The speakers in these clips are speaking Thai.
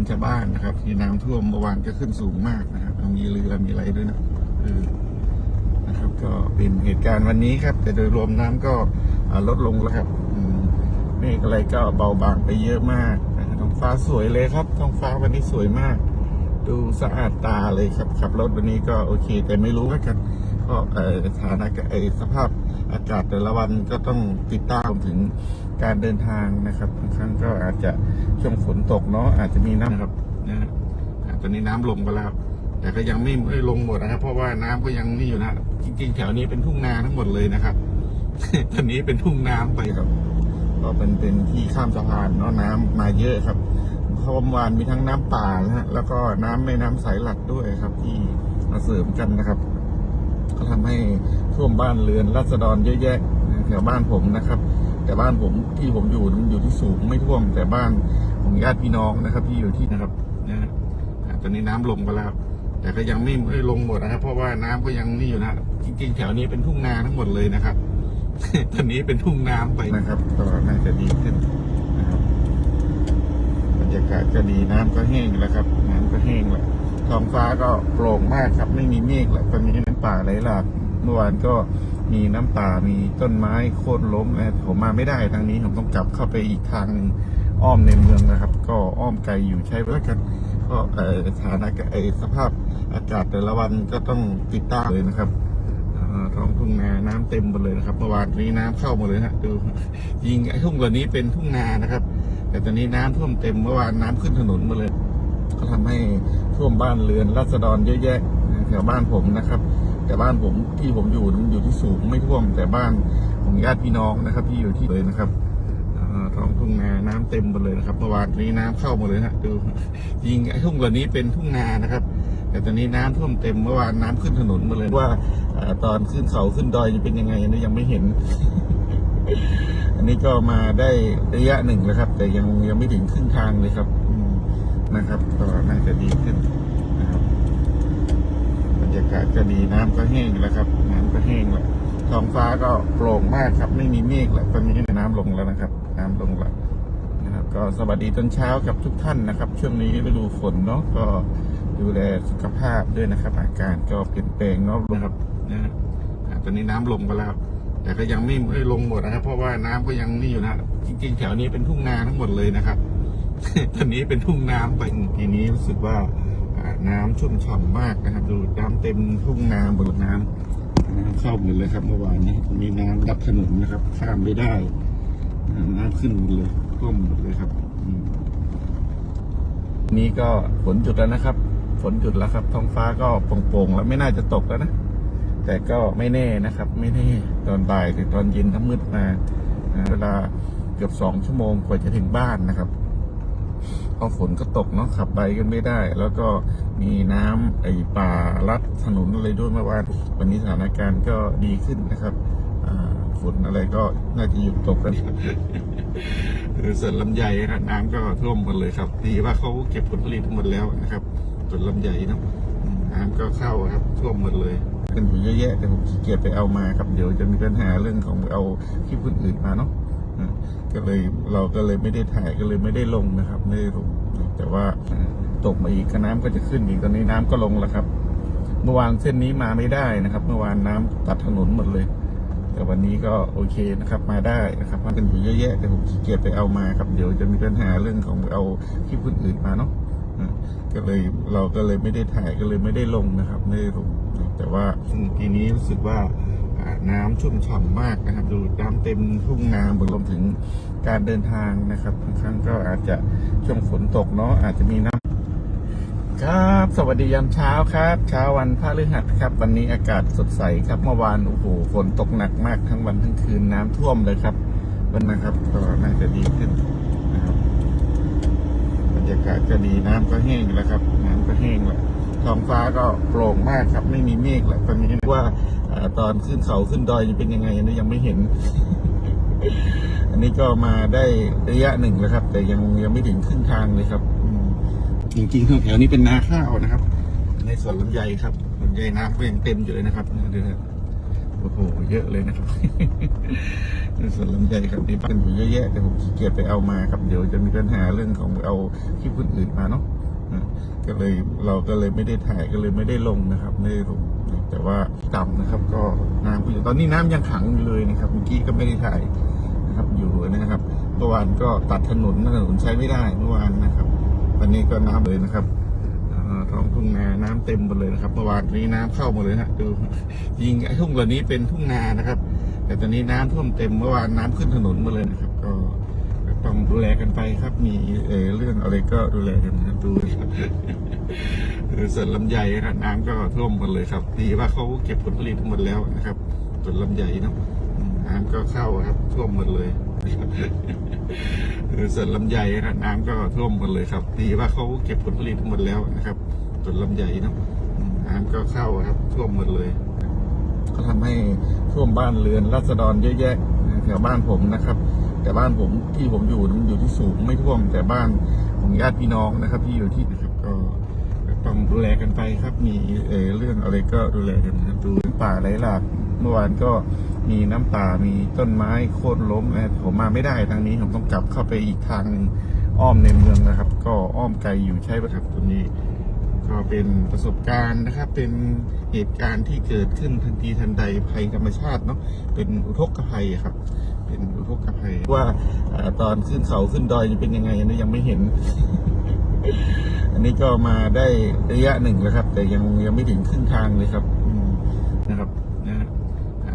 านชาวบ้านนะครับที่น้ำท่วมเมื่อวานก็ขึ้นสูงมากนะครับมีเรือมีอะไรด้วยนะเออนะครับ ก็เป็นเหตุการณ์วันนี้ครับ แต่โดยรวมน้ำก็ลดลงแล้วครับเมฆอะไรก็เบาบางไปเยอะมากนะครับท้องฟ้าสวยเลยครับท้องฟ้าวันนี้สวยมาก ดูสะอาดตาเลยครับขับรถวันนี้ก็โอเค แต่ไม่รู้ว่ากันก็สถานการณ์เอ่อสภาพอากาศแต่ละวันก็ต้องติดตามถึง การเดินทางนะครับบางครั้งก็อาจจะช่วงฝนตกเนาะอาจจะมีน้ำครับนะฮะตอนนี้น้ำลงไปแล้ว แต่ก็ยังไม่ไม่ลงหมดนะครับ เพราะว่าน้ำก็ยังนี่อยู่นะจริง ๆ แถวนี้เป็นทุ่งนาทั้งหมดเลยนะครับตอนนี้เป็นทุ่งน้ำไปครับก็เป็นเป็นที่ข้ามสะพานเนาะน้ำมาเยอะครับเพราะวาเมื่อวานมีทั้งน้ำป่านะฮะแล้วก็น้ำแม่น้ำสายหลักด้วยครับ ที่มาเสริมกันนะครับ ก็ทำให้ท่วมบ้านเรือนรัษฎรเยอะแยะแถวบ้านผมนะครับ แต่บ้านผมที่ผมอยู่มันอยู่ที่สูงไม่ท่วมแต่บ้านของญาติพี่น้องนะครับ ที่อยู่ที่นะครับนะฮะตอนนี้น้ำลงไปแล้วครับแต่ก็ยังไม่ไม่ลงหมดนะครับ เพราะว่าน้ำก็ยังนี่อยู่นะจริง ๆ แถวนี้เป็นทุ่งนาทั้งหมดเลยนะครับ ตอนนี้เป็นทุ่งน้ำไปนะครับก็น่าจะดีขึ้นนะครับบรรยากาศก็ดีน้ำก็แห้งแล้วครับ น้ำก็แห้งแล้วท้องฟ้าก็โปร่งมากครับ ไม่มีเมฆแล้วตอนนี้น้ำป่าไหลหลากเมื่อวานก็ มีน้ำป่ามีต้นไม้โค่นล้มนะผมมาไม่ได้ทางนี้ผมต้องกลับเข้าไปอีกทางอ้อมในเมืองนะครับ ก็อ้อมไกลอยู่ใช้เวลากันก็สถานการณ์เอ่อสภาพอากาศแต่ละวันก็ต้องติดตามเลยนะครับท้องทุ่งนาน้ำเต็มหมดเลยนะครับเมื่อวานนี้น้ำเข้าหมดเลยนะดูยิงไอ้ทุ่งเหล่านี้เป็นทุ่งนานะครับ แต่ตอนนี้น้ำท่วมเต็มเมื่อวานน้ำขึ้นถนนมาเลย ก็ทำให้ท่วมบ้านเรือนรัษฎรเยอะแยะแถวบ้านผมนะครับ แต่บ้านผมที่ผมอยู่มันอยู่ที่สูงไม่ท่วม แต่บ้านของญาติพี่น้องนะครับ ที่อยู่ที่เลยนะครับท้องทุ่งนาน้ำเต็มหมดเลยนะครับเมื่อวานนี้น้ำเข้าหมดเลยนะดูยิงไอ้ทุ่งเหล่านี้เป็นทุ่งนานะครับ แต่ตอนนี้น้ำท่วมเต็มเมื่อวานน้ำขึ้นถนนมาเลยว่าตอนขึ้นเขาขึ้นดอยจะเป็นยังไงนนี้ยังไม่เห็น อันนี้ก็มาได้ระยะหนึ่งแล้วครับ แต่ยังยังไม่ถึงครึ่งทางเลยครับนะครับ ก็น่าจะดีขึ้น รยากาศก็ดีน้ำก็แห้งแล้วครับ น้ำก็แห้งแล้วท้องฟ้าก็โปร่งมากครับ ไม่มีเมฆแล้วตอนนี้น้ำลงแล้วนะครับ น้ำลงแล้วนะครับ ก็สวัสดีตอนเช้ากับทุกท่านนะครับ ช่วงนี้ฤดูฝนเนาะก็ดูแลสุขภาพด้วยนะครับ อาการก็เปลี่ยนแปลงเนาะนะครับนะตอนนี้น้ำลงไปแล้ว แต่ก็ยังไม่ไม่ลงหมดนะครับ เพราะว่าน้ำก็ยังนี่อยู่นะจริง ๆ แถวนี้เป็นทุ่งนาทั้งหมดเลยนะครับตอนนี้เป็นทุ่งน้ำไปทีนี้รู้สึกว่า น้ำชุ่มฉ่ำมากนะครับ ดูน้ำเต็มทุ่งนาบนน้ำน้ำเข้าหมดเลยครับ เมื่อวานนี้มีน้ำดับถนนนะครับข้ามไม่ได้น้ำขึ้นหมดเลยท่วมหมดเลยครับนี่ก็ฝนหยุดแล้วนะครับ ฝนหยุดแล้วครับ ท้องฟ้าก็โปร่งๆแล้วไม่น่าจะตกแล้วนะแต่ก็ไม่แน่นะครับ ไม่แน่ตอนบ่ายถึงตอนเย็นถ้ามืดมาเวลาเกือบสองชั่วโมงกว่าจะถึงบ้านนะครับ พราะฝนก็ตกเนาะขับไปกันไม่ได้ แล้วก็มีน้ำไอ้ป่าลัดถนนอะไรด้วยเมื่อวานวันนี้สถานการณ์ก็ดีขึ้นนะครับฝนอะไรก็น่าจะหยุดตกกันคือส่วนลำไยครับน้ำก็ท่วมหมดเลยครับ ดีว่าเขาเก็บผลผลิตหมดแล้วนะครับส่วนลำไยนะน้ำก็เข้าครับท่วมหมดเลยเป็นอยู่เยอะแยะแต่ผมขี้เกียจไปเอามาครับเดี๋ยวจะมีปัญหาเรื่องของเอาคลิปคนอื่นมาเนาะ ก็เลยเราก็เลยไม่ได้ถ่ายก็เลยไม่ได้ลงนะครับไม่ได้ลงแต่ว่าตกมาอีกก็น้ำก็จะขึ้นอีกตอนนี้น้ำก็ลงแล้วครับ เมื่อวานเส้นนี้มาไม่ได้นะครับ เมื่อวานน้ำตัดถนนหมดเลย แต่วันนี้ก็โอเคนะครับ มาได้นะครับมันเป็นอยู่เยอะแยะแต่ผมขี้เกียจไปเอามาครับเดี๋ยวจะมีปัญหาเรื่องของเอาคลิปคนอื่นมาเนาะก็เลยเราก็เลยไม่ได้ถ่ายก็เลยไม่ได้ลงนะครับ ไม่ได้ลงแต่ว่าทีนี้รู้สึกว่า น้ำชุ่มฉ่ำมากนะครับ ดูน้ำเต็มทุ่งนาบรวมถึงการเดินทางนะครับบางครั้งก็อาจจะช่วงฝนตกเนาะอาจจะมีน้ำครับ สวัสดียามเช้าครับ เช้าวันพฤหัสครับ วันนี้อากาศสดใสครับ เมื่อวานโอ้โหฝนตกหนักมากทั้งวันทั้งคืนน้ำท่วมเลยครับ วันนะครับก็น่าจะดีขึ้นนะครับบรรยากาศก็ดีน้ำก็แห้งแล้วครับ น้ำก็แห้งแล้ว ท้องฟ้าก็โปร่งมากครับ ไม่มีเมฆแล้วตอนนี้ว่าอ่าตอนขึ้นเขาขึ้นดอยจะเป็นยังไงอันนี้ยังไม่เห็น อันนี้ก็มาได้ระยะหนึ่งแล้วครับ แต่ยังยังไม่ถึงครึ่งทางเลยครับอืมจริงๆแถวๆนี้เป็นนาข้าวนะครับ ในสวนลำไยครับลำไยน้ำก็ยังเต็มอยู่เลยนะครับดูนะโอ้โหเยอะเลยนะครับส่วนลำไยครับที่บ้านอยู่เยอะแยะแต่ผมขี้เกียจไปเอามาครับเดี๋ยวจะมีปัญหาเรื่องของเอาคลิปคนอื่นมาเนาะอะ ก็เลยเราก็เลยไม่ได้ถ่ายก็เลยไม่ได้ลงนะครับไม่ได้ลงแต่ว่าต่ำนะครับ ก็น้ำก็อยู่ตอนนี้น้ำยังขังอยู่เลยนะครับเมื่อกี้ก็ไม่ได้ถ่ายนะครับ อยู่นะครับเมื่อวานก็ตัดถนนถนนใช้ไม่ได้เมื่อวานนะครับวันนี้ก็น้ำเลยนะครับท้องทุ่งนาน้ำเต็มหมดเลยนะครับเมื่อวานนี้น้ำเข้าหมดเลยฮะดูจริงไอ้ทุ่งเหล่านี้เป็นทุ่งนานะครับ แต่ตอนนี้น้ำท่วมเต็มเมื่อวานน้ำขึ้นถนนมาเลยนะครับ ก็ ต้องดูแลกันไปครับ มีเอเรื่องอะไรก็ดูแลกันนะครับดูครับเอส่วนลำไยครับน้ำก็ท่วมหมดเลยครับ ดีว่าเขาเก็บผลผลิตหมดแล้วนะครับ ส่วนลำไยเนาะน้ำก็เข้าครับ ท่วมหมดเลยเออส่วนลำไยครับน้ำก็ท่วมหมดเลยครับ ดีว่าเขาเก็บผลผลิตหมดแล้วนะครับ ส่วนลำไยเนาะน้ำก็เข้าครับ ท่วมหมดเลย ก็ทำให้ท่วมบ้านเรือนรัษฎรเยอะแยะแถวบ้านผมนะครับ แต่บ้านผมที่ผมอยู่มันอยู่ที่สูงไม่ท่วม แต่บ้านของญาติพี่น้องนะครับ ที่อยู่ที่นะครับก็ต้องดูแลกันไปครับมีเออเรื่องอะไรก็ดูแลกันนะครับดูป่าไหลหลากเมื่อวานก็มีน้ำป่ามีต้นไม้โค่นล้มนะผมมาไม่ได้ทางนี้ผมต้องกลับเข้าไปอีกทางหนึ่งอ้อมในเมืองนะครับ ก็อ้อมไกลอยู่ใช่ไหมครับตรงนี้ ก็เป็นประสบการณ์นะครับ เป็นเหตุการณ์ที่เกิดขึ้นทันทีทันใดภัยธรรมชาติเนาะเป็นอุทกภัยครับ เป็นอุทกภัยว่าอตอนขึ้นเขาขึ้นดอยจะเป็นยังไงนนี้ยังไม่เห็น อันนี้ก็มาได้ระยะหนึ่งแล้วครับ แต่ยังยังไม่ถึงครึ่งทางเลยครับนะครับนะ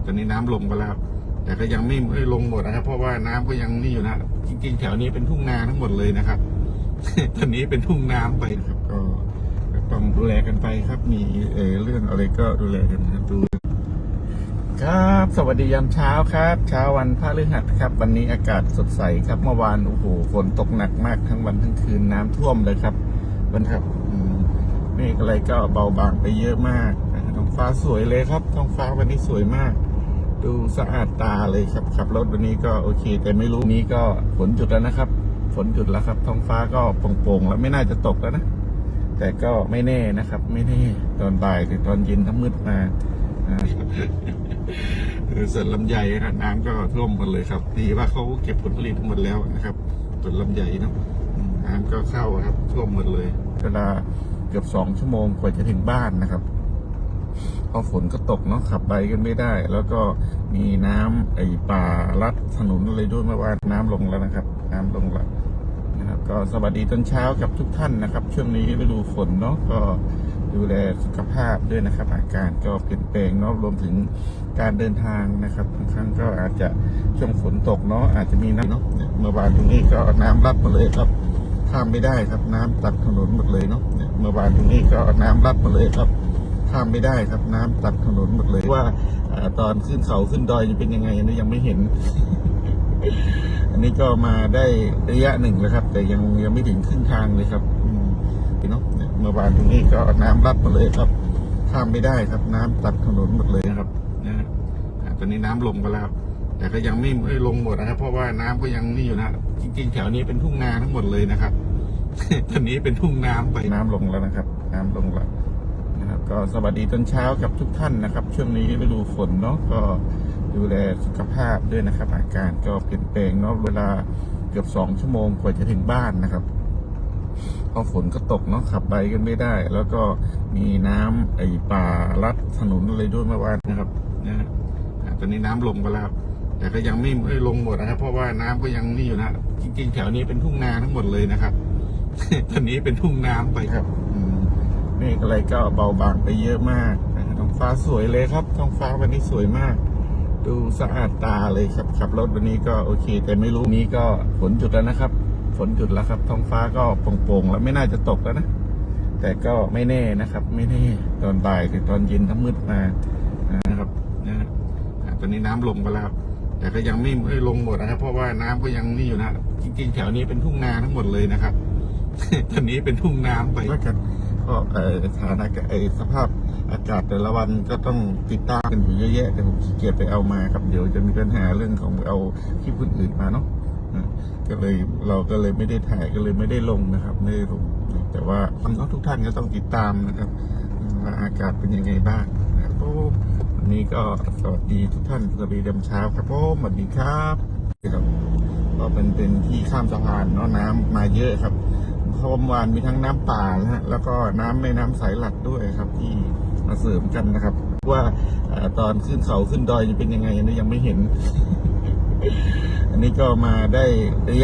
ตอนนี้น้ำลงไปแล้วครับแต่ก็ยังไม่ไม่ลงหมดนะครับ เพราะว่าน้ำก็ยังนี่อยู่นะจริงๆแถวนี้เป็นทุ่งนาทั้งหมดเลยนะครับตอนนี้เป็นทุ่งน้ำไปนะครับก็ ต้องดูแลกันไปครับ มีเออเรื่องอะไรก็ดูแลกันนะครับดูครับ สวัสดียามเช้าครับ เช้าวันพฤหัสครับ วันนี้อากาศสดใสครับ เมื่อวานโอ้โหฝนตกหนักมากทั้งวันทั้งคืนน้ำท่วมเลยครับวันครับอืมเมฆอะไรก็เบาบางไปเยอะมากนะครับท้องฟ้าสวยเลยครับท้องฟ้าวันนี้สวยมาก ดูสะอาดตาเลยครับขับรถวันนี้ก็โอเค แต่ไม่รู้นี้ก็ฝนหยุดแล้วนะครับ ฝนหยุดแล้วครับท้องฟ้าก็โปร่งๆแล้วไม่น่าจะตกแล้วนะ แต่ก็ไม่แน่นะครับ ไม่แน่ตอนบ่ายหรือตอนเย็นถ้ามืดมาอ่าเออส่วนลำไยครับน้ำก็ท่วมหมดเลยครับ ดีว่าเขาเก็บผลผลิตหมดแล้วนะครับส่วนลำไยเนาะอืมน้ำก็เข้าครับท่วมหมดเลย เวลาเกือบสองชั่วโมงกว่าจะถึงบ้านนะครับเพอฝนก็ตกเนาะขับไปกันไม่ได้ แล้วก็มีน้ำไอ้ป่าลัดถนนอะไรด้วยเมื่อวานน้ำลงแล้วนะครับ น้ำลงแล้ว นะครับ ก็สวัสดีตอนเช้ากับทุกท่านนะครับ ช่วงนี้ฤดูฝนเนาะก็ดูแลสุขภาพด้วยนะครับ อาการก็เปลี่ยนแปลงเนาะรวมถึงการเดินทางนะครับบางครั้งก็อาจจะช่วงฝนตกเนาะอาจจะมีน้ำเนาะเมื่อวานตรงนี้ก็น้ำรัดมาเลยครับข้ามไม่ได้ครับน้ำตัดถนนหมดเลยเนาะเมื่อวานตรงนี้ก็น้ำรัดมาเลยครับข้ามไม่ได้ครับน้ำตัดถนนหมดเลยว่าอตอนขึ้นเขาขึ้นดอยจะเป็นยังไงนี่ยังไม่เห็น อันนี้ก็มาได้ระยะหนึ่งแล้วครับ แต่ยังยังไม่ถึงครึ่งทางเลยครับอืมเนาะเนี่ยเมื่อวานตรงนี้ก็น้ำรัดมาเลยครับข้ามไม่ได้ครับ น้ำตัดถนนหมดเลยนะครับนะฮะอ่าตอนนี้น้ำลงไปแล้ว แต่ก็ยังไม่ไม่ลงหมดนะครับ เพราะว่าน้ำก็ยังนี่อยู่นะจริงๆแถวนี้เป็นทุ่งนาทั้งหมดเลยนะครับตอนนี้เป็นทุ่งน้ำไปน้ำลงแล้วนะครับ น้ำลงแล้วนะครับ ก็สวัสดีตอนเช้ากับทุกท่านนะครับ ช่วงนี้ฤดูฝนเนาะก็ ดูแลสุขภาพด้วยนะครับ อาการก็เปลี่ยนแปลงเนาะเวลาเกือบสองชั่วโมงกว่าจะถึงบ้านนะครับเพอฝนก็ตกเนาะขับไปกันไม่ได้ แล้วก็มีน้ำไอป่าลัดถนนอะไรด้วยเมื่อวานนะครับนะฮะอ่าตอนนี้น้ำลงไปแล้วแต่ก็ยังไม่ไม่ลงหมดนะครับ เพราะว่าน้ำก็ยังนี่อยู่นะจริง ๆ แถวนี้เป็นทุ่งนาทั้งหมดเลยนะครับ ตอนนี้เป็นทุ่งน้ำไปครับอืมเมฆอะไรก็เบาบางไปเยอะมากนะครับท้องฟ้าสวยเลยครับท้องฟ้าวันนี้สวยมาก ดูสะอาดตาเลยครับขับรถวันนี้ก็โอเค แต่ไม่รู้นี้ก็ฝนหยุดแล้วนะครับ ฝนหยุดแล้วครับ ท้องฟ้าก็โปร่งๆแล้วไม่น่าจะตกแล้วนะ แต่ก็ไม่แน่นะครับ ไม่แน่ตอนบ่ายหรือตอนเย็นถ้ามืดมานะครับนะตอนนี้น้ำลงไปแล้วครับแต่ก็ยังไม่ไม่ลงหมดนะครับ เพราะว่าน้ำก็ยังนี่อยู่นะจริง ๆ แถวนี้เป็นทุ่งนาทั้งหมดเลยนะครับตอนนี้เป็นทุ่งน้ำไปแล้วกันก็เอ่อสถานอากาศเอ่อสภาพ อากาศแต่ละวันก็ต้องติดตามกันอยู่เยอะแยะแต่ผมขี้เกียจไปเอามาครับเดี๋ยวจะมีปัญหาเรื่องของเอาคลิปคนอื่นมาเนาะก็เลยเราก็เลยไม่ได้ถ่ายก็เลยไม่ได้ลงนะครับไม่ได้ลงแต่ว่าน้องทุกท่านก็ต้องติดตามนะครับว่าอากาศเป็นยังไงบ้างนะครับวันนี้ก็สวัสดีทุกท่านสวัสดียามเช้าครับผมสวัสดีครับครับก็เป็นเป็นที่ข้ามสะพานเนาะน้ำมาเยอะครับเพราะเมื่อวานมีทั้งน้ำป่านะฮะแล้วก็น้ำแม่น้ำสายหลักด้วยครับที่ มาเสริมกันนะครับ ว่าเอ่อตอนขึ้นเขาขึ้นดอยจะเป็นยังไงอันนี้ยังไม่เห็น อันนี้ก็มาได้ระยะ